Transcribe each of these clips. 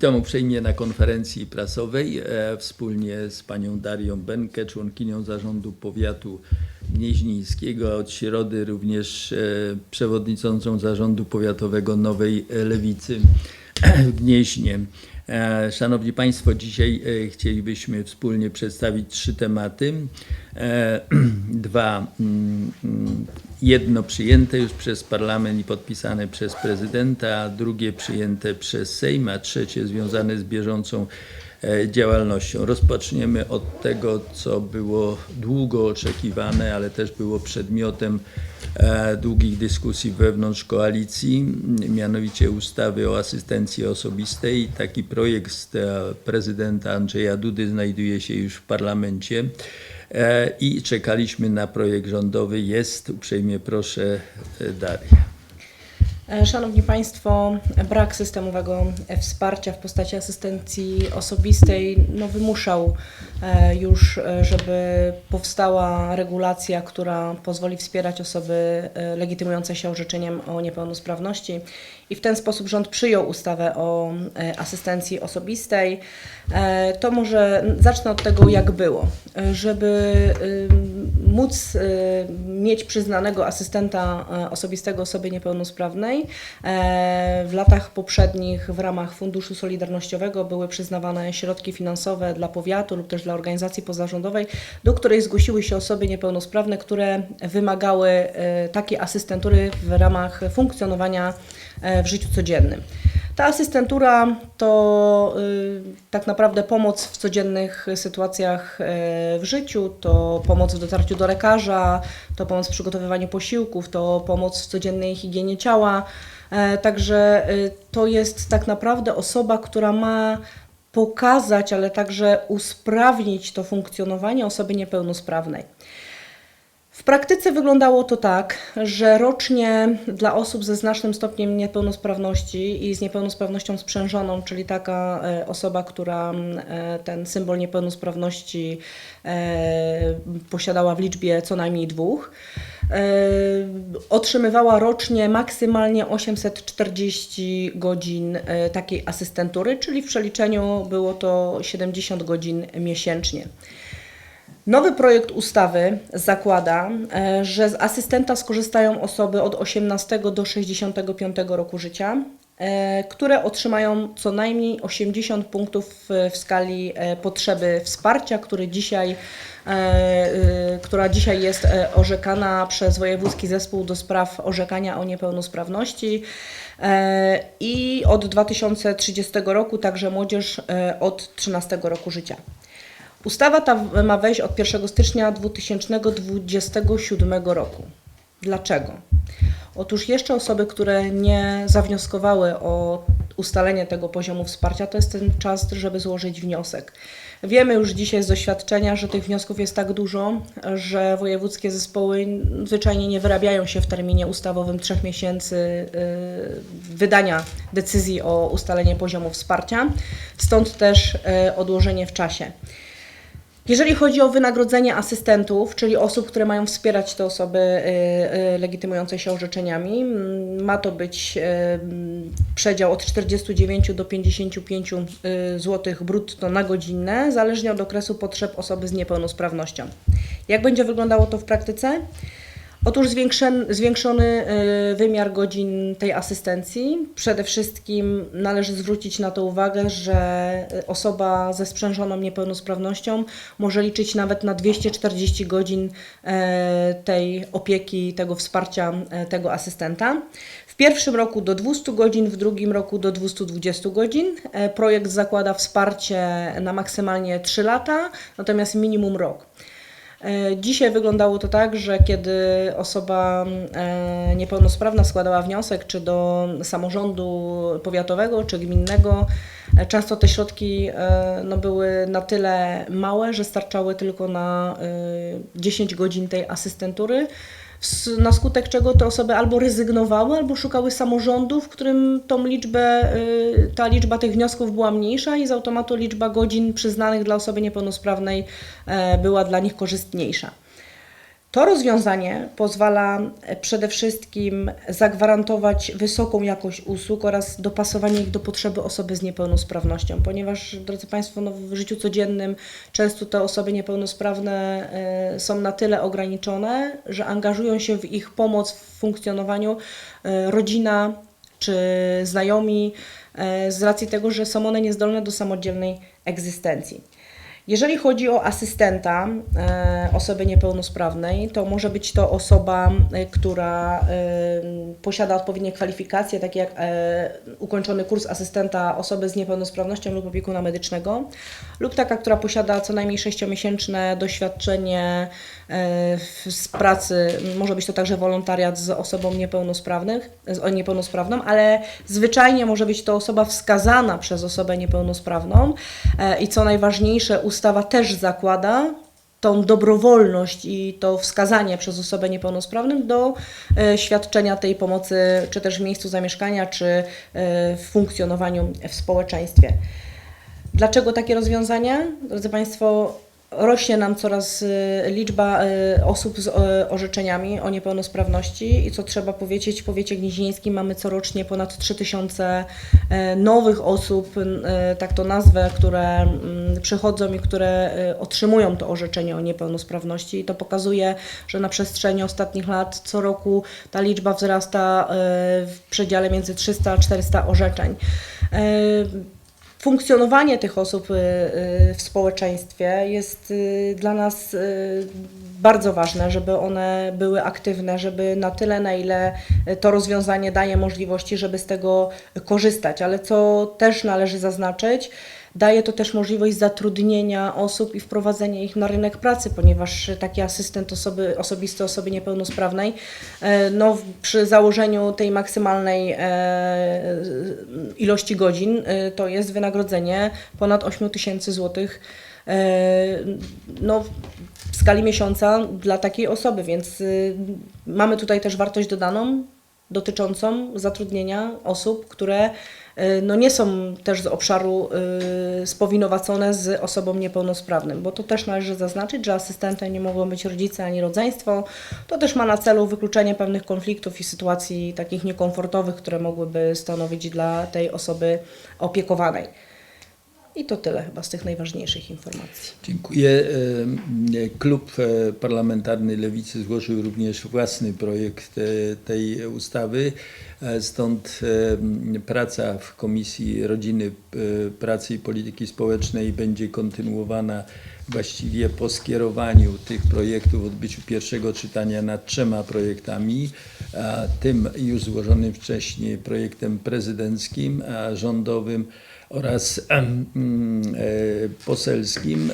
Witam uprzejmie na konferencji prasowej e, wspólnie z panią Darią Benkę, członkinią zarządu powiatu gnieźnieńskiego, a od środy również e, przewodniczącą zarządu powiatowego Nowej Lewicy w Gnieźnie. E, Szanowni Państwo, dzisiaj e, chcielibyśmy wspólnie przedstawić trzy tematy. E, Dwa, mm, mm, jedno przyjęte już przez parlament i podpisane przez prezydenta, a drugie przyjęte przez Sejm, a trzecie związane z bieżącą działalnością. Rozpoczniemy od tego, co było długo oczekiwane, ale też było przedmiotem e, długich dyskusji wewnątrz koalicji, mianowicie ustawy o asystencji osobistej. Taki projekt e, prezydenta Andrzeja Dudy znajduje się już w parlamencie e, i czekaliśmy na projekt rządowy. Jest, uprzejmie proszę, e, Daria. E, Szanowni Państwo, brak systemowego e, wsparcia w postaci asystencji osobistej no, wymuszał e, już, żeby powstała regulacja, która pozwoli wspierać osoby legitymujące się orzeczeniem o niepełnosprawności. I w ten sposób rząd przyjął ustawę o asystencji osobistej. To może zacznę od tego, jak było. Żeby móc y, mieć przyznanego asystenta e, osobistego osoby niepełnosprawnej, e, w latach poprzednich w ramach Funduszu Solidarnościowego były przyznawane środki finansowe dla powiatu lub też dla organizacji pozarządowej, do której zgłosiły się osoby niepełnosprawne, które wymagały e, takiej asystentury w ramach funkcjonowania e, w życiu codziennym. Ta asystentura to y, tak naprawdę pomoc w codziennych sytuacjach y, w życiu, to pomoc w dotarciu do lekarza, to pomoc w przygotowywaniu posiłków, to pomoc w codziennej higienie ciała. E, Także y, to jest tak naprawdę osoba, która ma pokazać, ale także usprawnić to funkcjonowanie osoby niepełnosprawnej. Praktyce wyglądało to tak, że rocznie dla osób ze znacznym stopniem niepełnosprawności i z niepełnosprawnością sprzężoną, czyli taka e, osoba, która e, ten symbol niepełnosprawności e, posiadała w liczbie co najmniej dwóch, otrzymywała rocznie maksymalnie 840 godzin takiej asystentury, czyli w przeliczeniu było to 70 godzin miesięcznie. Nowy projekt ustawy zakłada, e, że z asystenta skorzystają osoby od 18 do 65 roku życia, e, które otrzymają co najmniej 80 punktów w- skali e, potrzeby wsparcia, który dzisiaj, która dzisiaj jest orzekana przez Wojewódzki Zespół do Spraw Orzekania o Niepełnosprawności. I od 2030 roku także młodzież od 13 roku życia. Ustawa ta ma wejść od 1 stycznia 2027 roku. Dlaczego? Otóż jeszcze osoby, które nie zawnioskowały o ustalenie tego poziomu wsparcia, to jest ten czas, żeby złożyć wniosek. Wiemy już dzisiaj z doświadczenia, że tych wniosków jest tak dużo, że wojewódzkie zespoły zwyczajnie nie wyrabiają się w terminie ustawowym trzech miesięcy y, wydania decyzji o ustalenie poziomu wsparcia. Stąd też y, odłożenie w czasie. Jeżeli chodzi o wynagrodzenie asystentów, czyli osób, które mają wspierać te osoby y, y, legitymujące się orzeczeniami, mm, ma to być y, mm, przedział od 49 do 55 zł brutto na godzinę, zależnie od okresu potrzeb osoby z niepełnosprawnością. Jak będzie wyglądało to w praktyce? Otóż zwiększony, y, wymiar godzin tej asystencji. Przede wszystkim należy zwrócić na to uwagę, że y, osoba ze sprzężoną niepełnosprawnością może liczyć nawet na 240 godzin e, tej opieki, tego wsparcia tego asystenta. W pierwszym roku do 200 godzin, w drugim roku do 220 godzin. E, Projekt zakłada wsparcie na maksymalnie 3 lata, natomiast minimum rok. E, Dzisiaj wyglądało to tak, że kiedy osoba e, niepełnosprawna składała wniosek, czy do samorządu powiatowego, czy gminnego, e, często te środki no, były na tyle małe, że starczały tylko na e, 10 godzin tej asystentury. Na skutek czego te osoby albo rezygnowały, albo szukały samorządu, w którym tą liczbę, y, ta liczba tych wniosków była mniejsza i z automatu liczba godzin przyznanych dla osoby niepełnosprawnej e, była dla nich korzystniejsza. To rozwiązanie pozwala e, przede wszystkim zagwarantować wysoką jakość usług oraz dopasowanie ich do potrzeby osoby z niepełnosprawnością, ponieważ, drodzy Państwo, no w życiu codziennym często te osoby niepełnosprawne e, są na tyle ograniczone, że angażują się w ich pomoc w funkcjonowaniu e, rodzina czy znajomi z racji tego, że są one niezdolne do samodzielnej egzystencji. Jeżeli chodzi o asystenta e, osoby niepełnosprawnej, to może być to osoba, e, która e, posiada odpowiednie kwalifikacje, takie jak ukończony kurs asystenta osoby z niepełnosprawnością lub opiekuna medycznego, lub taka, która posiada co najmniej 6-miesięczne doświadczenie z pracy, może być to także wolontariat z osobą niepełnosprawnych, z niepełnosprawną, ale zwyczajnie może być to osoba wskazana przez osobę niepełnosprawną e, i co najważniejsze, ustawa też zakłada tą dobrowolność i to wskazanie przez osobę niepełnosprawną do e, świadczenia tej pomocy, czy też w miejscu zamieszkania, czy e, w funkcjonowaniu w społeczeństwie. Dlaczego takie rozwiązania? Drodzy Państwo, rośnie nam coraz y, liczba y, osób z y, orzeczeniami o niepełnosprawności i co trzeba powiedzieć, w powiecie gnieźnieńskim mamy corocznie ponad 3000 y, nowych osób, tak to nazwę, które mm, przychodzą i które otrzymują to orzeczenie o niepełnosprawności i to pokazuje, że na przestrzeni ostatnich lat co roku ta liczba wzrasta w przedziale między 300 a 400 orzeczeń. Funkcjonowanie tych osób y, y, w społeczeństwie jest y, dla nas bardzo ważne, żeby one były aktywne, żeby na tyle, na ile to rozwiązanie daje możliwości, żeby z tego korzystać. Ale co też należy zaznaczyć, daje to też możliwość zatrudnienia osób i wprowadzenia ich na rynek pracy, ponieważ taki asystent osoby, osobisty osoby niepełnosprawnej, e, no, przy założeniu tej maksymalnej e, ilości godzin, e, to jest wynagrodzenie ponad 8 tysięcy złotych e, no, w skali miesiąca dla takiej osoby, więc mamy tutaj też wartość dodaną dotyczącą zatrudnienia osób, które no nie są też z obszaru y, spowinowacone z osobą niepełnosprawnym, bo to też należy zaznaczyć, że asystentem nie mogą być rodzice ani rodzeństwo. To też ma na celu wykluczenie pewnych konfliktów i sytuacji takich niekomfortowych, które mogłyby stanowić dla tej osoby opiekowanej. I to tyle chyba z tych najważniejszych informacji. Dziękuję. E, Klub e, Parlamentarny Lewicy zgłosił również własny projekt e, tej ustawy. E, Stąd e, praca w Komisji Rodziny, e, Pracy i Polityki Społecznej będzie kontynuowana właściwie po skierowaniu tych projektów, odbyciu pierwszego czytania nad trzema projektami, tym już złożonym wcześniej projektem prezydenckim, rządowym oraz mm, poselskim.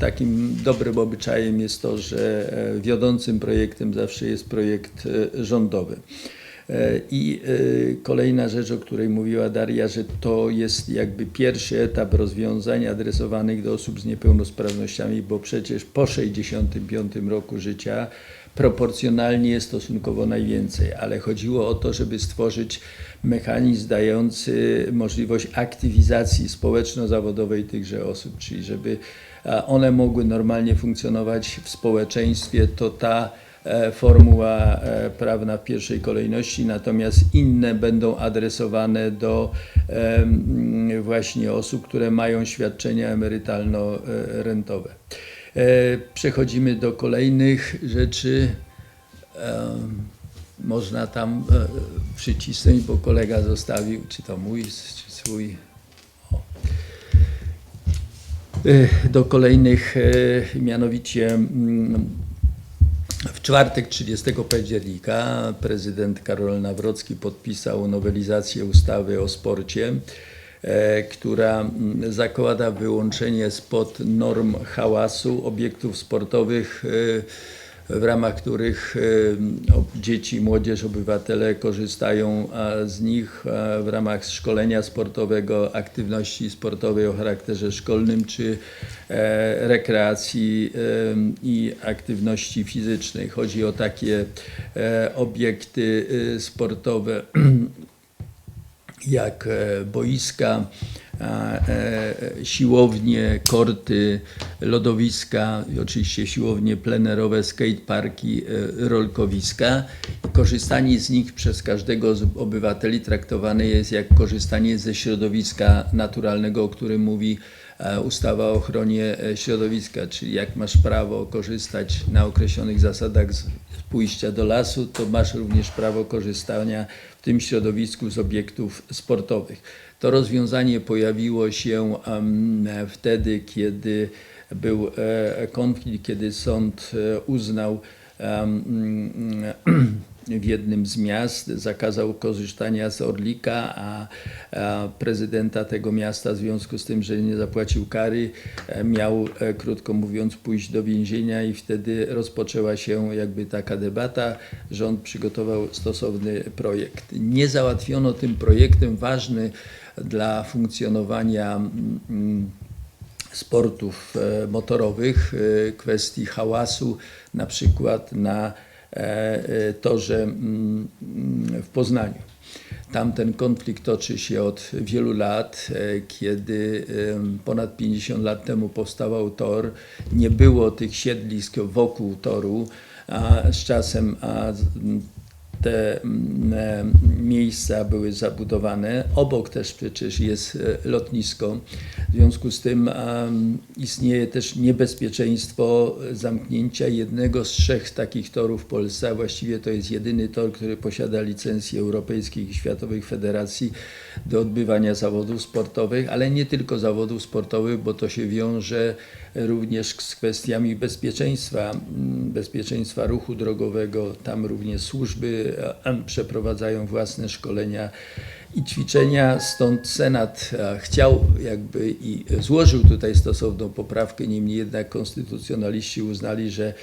Takim dobrym obyczajem jest to, że wiodącym projektem zawsze jest projekt rządowy. E, I e, kolejna rzecz, o której mówiła Daria, że to jest jakby pierwszy etap rozwiązań adresowanych do osób z niepełnosprawnościami, bo przecież po 65 roku życia proporcjonalnie jest stosunkowo najwięcej, ale chodziło o to, żeby stworzyć mechanizm dający możliwość aktywizacji społeczno-zawodowej tychże osób, czyli żeby one mogły normalnie funkcjonować w społeczeństwie, to ta formuła e, prawna w pierwszej kolejności, natomiast inne będą adresowane do em, właśnie osób, które mają świadczenia emerytalno-rentowe. E, Przechodzimy do kolejnych rzeczy. Można tam e, przycisnąć, bo kolega zostawił, czy to mój, czy swój. E, Do kolejnych, e, mianowicie czwartek 30 października prezydent Karol Nawrocki podpisał nowelizację ustawy o sporcie, e, która mm, zakłada wyłączenie spod norm hałasu obiektów sportowych, e, w ramach których e, dzieci, młodzież, obywatele korzystają z nich a w ramach szkolenia sportowego, aktywności sportowej o charakterze szkolnym czy e, rekreacji e, i aktywności fizycznej. Chodzi o takie e, obiekty e, sportowe jak e, boiska, e, siłownie, korty, lodowiska oczywiście siłownie plenerowe, skateparki, e, rolkowiska. Korzystanie z nich przez każdego z obywateli traktowane jest jak korzystanie ze środowiska naturalnego, o którym mówi e, ustawa o ochronie e, środowiska, czyli jak masz prawo korzystać na określonych zasadach z pójścia do lasu, to masz również prawo korzystania w tym środowisku z obiektów sportowych. To rozwiązanie pojawiło się wtedy, kiedy był e, konflikt, kiedy sąd e, uznał mm, w jednym z miast, zakazał korzystania z Orlika, a, a prezydenta tego miasta w związku z tym, że nie zapłacił kary, e, miał, e, krótko mówiąc, pójść do więzienia i wtedy rozpoczęła się jakby taka debata. Rząd przygotował stosowny projekt. Nie załatwiono tym projektem ważny dla funkcjonowania mm, sportów e, motorowych, kwestii hałasu, na przykład na torze mm, mm, w Poznaniu. Tam ten konflikt toczy się od wielu lat. e, Kiedy ponad 50 lat temu powstawał tor, nie było tych siedlisk wokół toru, a z czasem a, te mm, e, miejsca były zabudowane. Obok też przecież jest e, lotnisko. W związku z tym istnieje też niebezpieczeństwo zamknięcia jednego z trzech takich torów w Polsce, właściwie to jest jedyny tor, który posiada licencję europejskich i światowych federacji do odbywania zawodów sportowych, ale nie tylko zawodów sportowych, bo to się wiąże również z kwestiami bezpieczeństwa, mm, bezpieczeństwa ruchu drogowego. Tam również służby przeprowadzają własne szkolenia i ćwiczenia. Stąd Senat chciał jakby i złożył tutaj stosowną poprawkę, niemniej jednak konstytucjonaliści uznali, że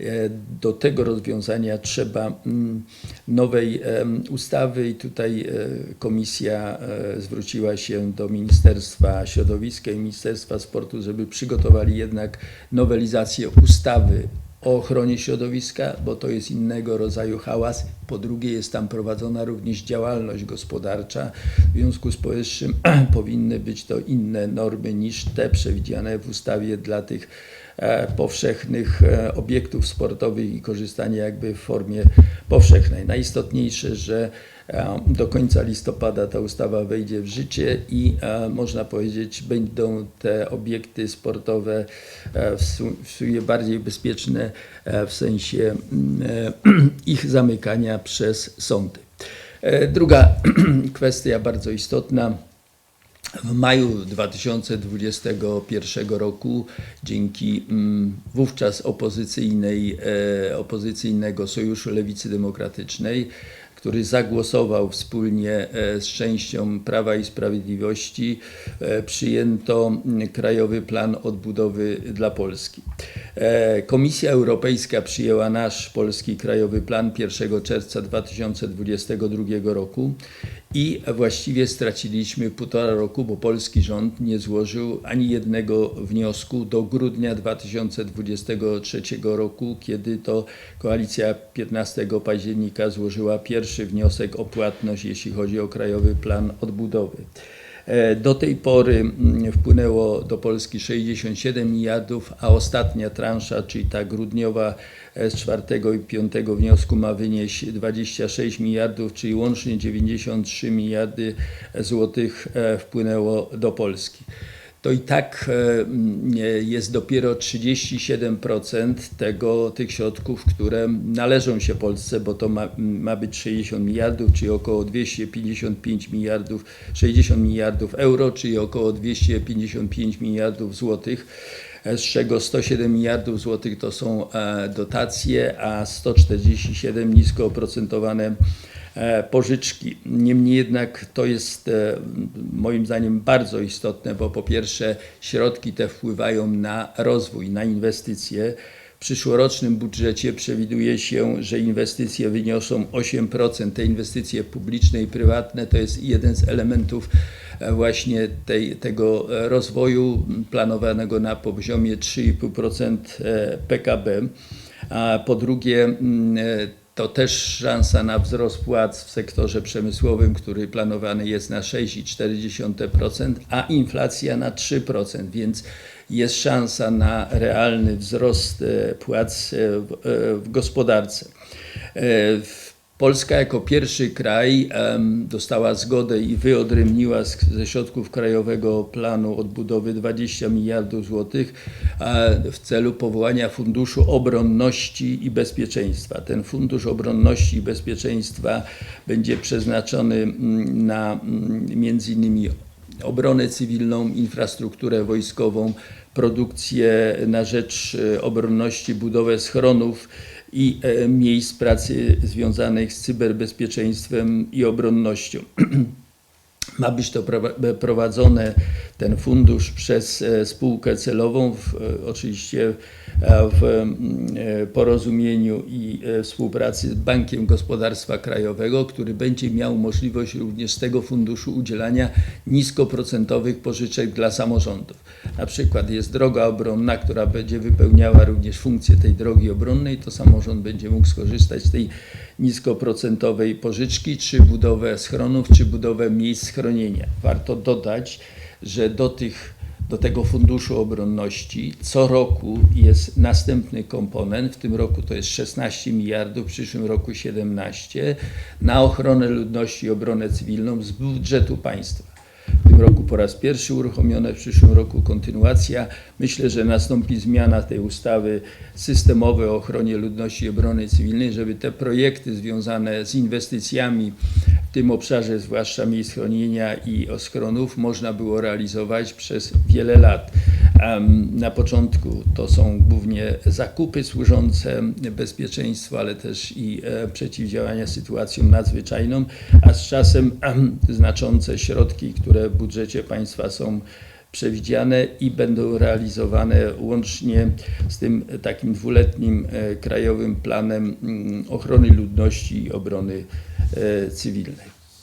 e, do tego rozwiązania trzeba mm, nowej ustawy i tutaj e, komisja e, zwróciła się do Ministerstwa Środowiska i Ministerstwa Sportu, żeby przygotowali jednak nowelizację ustawy o ochronie środowiska, bo to jest innego rodzaju hałas. Po drugie, jest tam prowadzona również działalność gospodarcza. W związku z powyższym powinny być to inne normy niż te przewidziane w ustawie dla tych e, powszechnych e, obiektów sportowych i korzystanie jakby w formie powszechnej. Najistotniejsze, że do końca listopada ta ustawa wejdzie w życie i e, można powiedzieć, będą te obiekty sportowe e, w su- w sumie bardziej bezpieczne e, w sensie mm, ich zamykania przez sądy. Druga kwestia bardzo istotna. W maju 2021 roku dzięki mm, wówczas opozycyjnej, opozycyjnego Sojuszu Lewicy Demokratycznej, który zagłosował wspólnie e, z częścią Prawa i Sprawiedliwości, e, przyjęto mm, Krajowy Plan Odbudowy dla Polski. E, Komisja Europejska przyjęła nasz polski Krajowy Plan 1 czerwca 2022 roku i właściwie straciliśmy półtora roku, bo polski rząd nie złożył ani jednego wniosku do grudnia 2023 roku, kiedy to koalicja 15 października złożyła pierwszy wniosek o płatność, jeśli chodzi o Krajowy Plan Odbudowy. E, Do tej pory mm, wpłynęło do Polski 67 miliardów, a ostatnia transza, czyli ta grudniowa e, z czwartego i piątego wniosku ma wynieść 26 miliardów, czyli łącznie 93 miliardy złotych e, wpłynęło do Polski. To i tak e, mm, jest dopiero 37% tego, tych środków, które należą się Polsce, bo to ma, ma być 60 miliardów, czyli około 255 miliardów, 60 miliardów euro, czyli około 255 miliardów złotych e, z czego 107 miliardów złotych to są e, dotacje, a 147 nisko oprocentowane e, pożyczki. Niemniej jednak to jest e, moim zdaniem bardzo istotne, bo po pierwsze środki te wpływają na rozwój, na inwestycje. W przyszłorocznym budżecie przewiduje się, że inwestycje wyniosą 8%. Te inwestycje publiczne i prywatne to jest jeden z elementów e, właśnie tej, tego e, rozwoju planowanego na poziomie 3,5% e, PKB. A po drugie, mm, e, To też szansa na wzrost płac w sektorze przemysłowym, który planowany jest na 6,4%, a inflacja na 3%, więc jest szansa na realny wzrost e, płac e, w, e, w gospodarce. W- Polska jako pierwszy kraj dostała zgodę i wyodrębniła ze środków Krajowego Planu Odbudowy 20 miliardów złotych e, w celu powołania Funduszu Obronności i Bezpieczeństwa. Ten Fundusz Obronności i Bezpieczeństwa będzie przeznaczony na między innymi obronę cywilną, infrastrukturę wojskową, produkcję na rzecz e, obronności, budowę schronów i e, miejsc pracy związanych z cyberbezpieczeństwem i obronnością. Ma być to prowa- prowadzone, ten fundusz, przez e, spółkę celową, w, e, oczywiście e, w mm, e, porozumieniu i e, współpracy z Bankiem Gospodarstwa Krajowego, który będzie miał możliwość również z tego funduszu udzielania niskoprocentowych pożyczek dla samorządów. Na przykład jest droga obronna, która będzie wypełniała również funkcję tej drogi obronnej, to samorząd będzie mógł skorzystać z tej niskoprocentowej pożyczki, czy budowę schronów, czy budowę miejsc schronienia. Warto dodać, że do tych do tego funduszu obronności co roku jest następny komponent. W tym roku to jest 16 miliardów, w przyszłym roku 17 na ochronę ludności i obronę cywilną z budżetu państwa. W tym roku po raz pierwszy uruchomione, w przyszłym roku kontynuacja. Myślę, że nastąpi zmiana tej ustawy systemowej o ochronie ludności i obrony cywilnej, żeby te projekty związane z inwestycjami w tym obszarze, zwłaszcza miejsc chronienia i schronów, można było realizować przez wiele lat. Na początku to są głównie zakupy służące bezpieczeństwu, ale też i e, przeciwdziałania sytuacjom nadzwyczajnym, a z czasem em, znaczące środki, które w budżecie państwa są przewidziane i będą realizowane łącznie z tym takim dwuletnim e, krajowym planem mm, ochrony ludności i obrony e, cywilnej.